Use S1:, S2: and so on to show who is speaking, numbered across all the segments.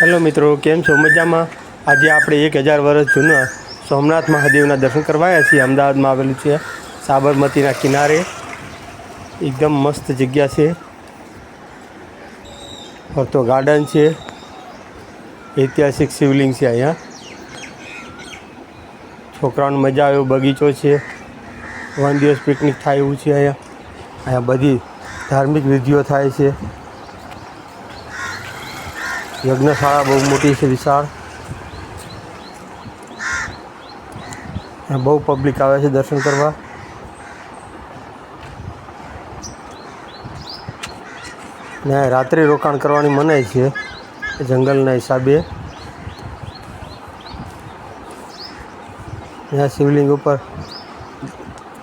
S1: Hello મિત્રો, કેમ છો? મજામાં? આજે આપણે એક હજાર વર્ષ જૂના સોમનાથ મહાદેવના દર્શન કરવા આવ્યા છીએ. અમદાવાદમાં આવેલું છે સાબરમતીના કિનારે. એકદમ મસ્ત જગ્યા છે. ફરતો ગાર્ડન છે. ઐતિહાસિક શિવલિંગ છે અહીંયા. છોકરાઓને મજા આવે બગીચો છે. વન દિવસ પિકનિક થાય એવું છે અહીંયા. અહીંયા બધી ધાર્મિક વિધિઓ થાય છે. યજ્ઞશાળા બહુ મોટી છે, વિશાળ. બહુ પબ્લિક આવે છે દર્શન કરવા. ને રાત્રે રોકાણ કરવાની મનાઈ છે, જંગલના હિસાબે. ત્યાં શિવલિંગ ઉપર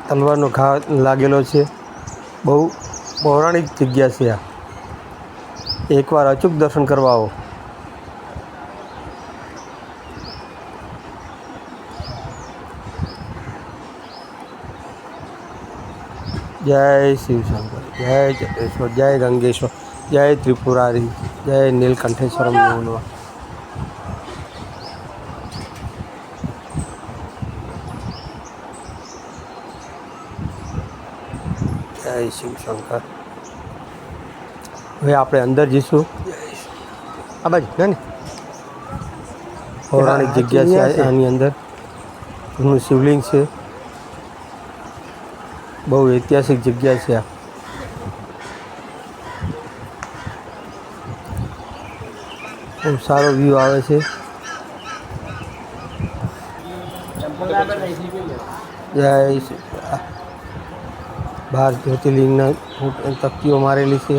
S1: તલવારનો ઘા લાગેલો છે. બહુ પૌરાણિક જગ્યા છે આ. એકવાર અચૂક દર્શન કરવા આવો. જય શિવશંકર જય ચટેશ્વર જય ગંગેશ્વર જય ત્રિપુરારી જય નીલકંઠેશ્વરમ નમઃ જય શિવશંકર. હવે આપણે અંદર જઈશું. આ બાજુ ના પૌરાણિક જગ્યા છે આની અંદર. એનું શિવલિંગ છે. બહુ ઐતિહાસિક જગ્યા છે બહુ સારો વ્યૂ આવે છે. બહાર જ્યોતિર્લિંગના તકતીઓ મારેલી છે.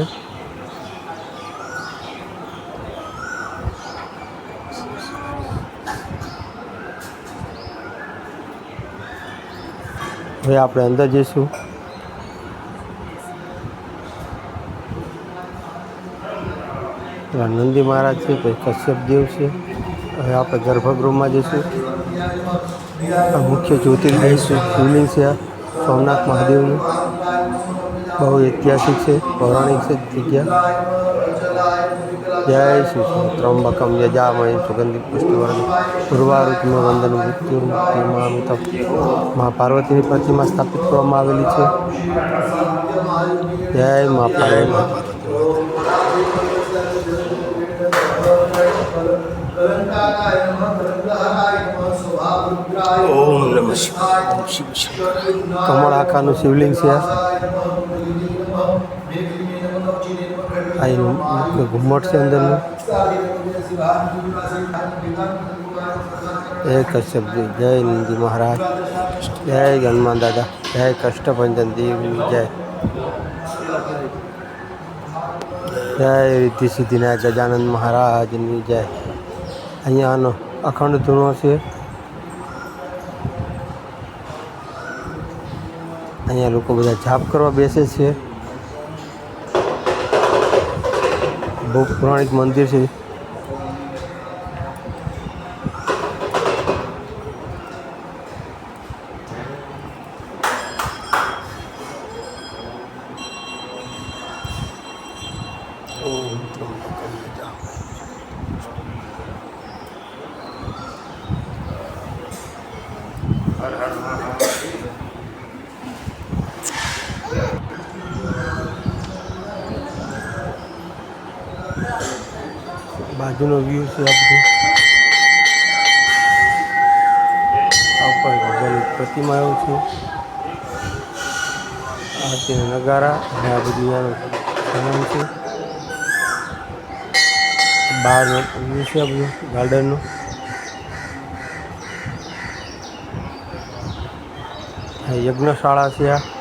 S1: હવે આપણે અંદર જઈશું. પેલા નંદી મહારાજ છે, પછી કશ્યપદેવ છે. હવે આપણે ગર્ભગૃહમાં જઈશું. મુખ્ય જ્યોતિર્લિંગ શિવલિંગ છે સોમનાથ મહાદેવનું. બહુ ઐતિહાસિક છે, પૌરાણિક છે જગ્યા. જય શ્રી ત્રંબકમ યજામય સુગંધિત પુષ્ટિવર્ગ ઉર્વારુકમ વંદન મૃત્યુર્મુક્તિમામિતમ મા પાર્વતીની પ્રતિમા સ્થાપિત કરવામાં આવેલી છે. જય મા પાર્વતી.
S2: ઓમ નમ
S1: કમળ આકારનું શિવલિંગ છે આ. ઘુમ્મટ છે અંદરનું. જય કશ્યપજી જય નંદી મહારાજ. જય હનુમાન દાદા, જય કષ્ટભંજન દેવ, જય. જય રિદ્ધિ સિદ્ધિના ગજાનંદ મહારાજની જય. અહીંયા આનો અખંડ ધૂણો છે. અહીંયા લોકો બધા જાપ કરવા બેસે છે. બહુ પૌરાણિક મંદિર છે. બાજુનો વ્યૂ છે આ બધું. ભગવાનની પ્રતિમા એવું છે. આ છે નગારા અને આ બધું સામાન છે. બહારનો વ્યૂ છે આપણું ગાર્ડનનો યજ્ઞશાળા છે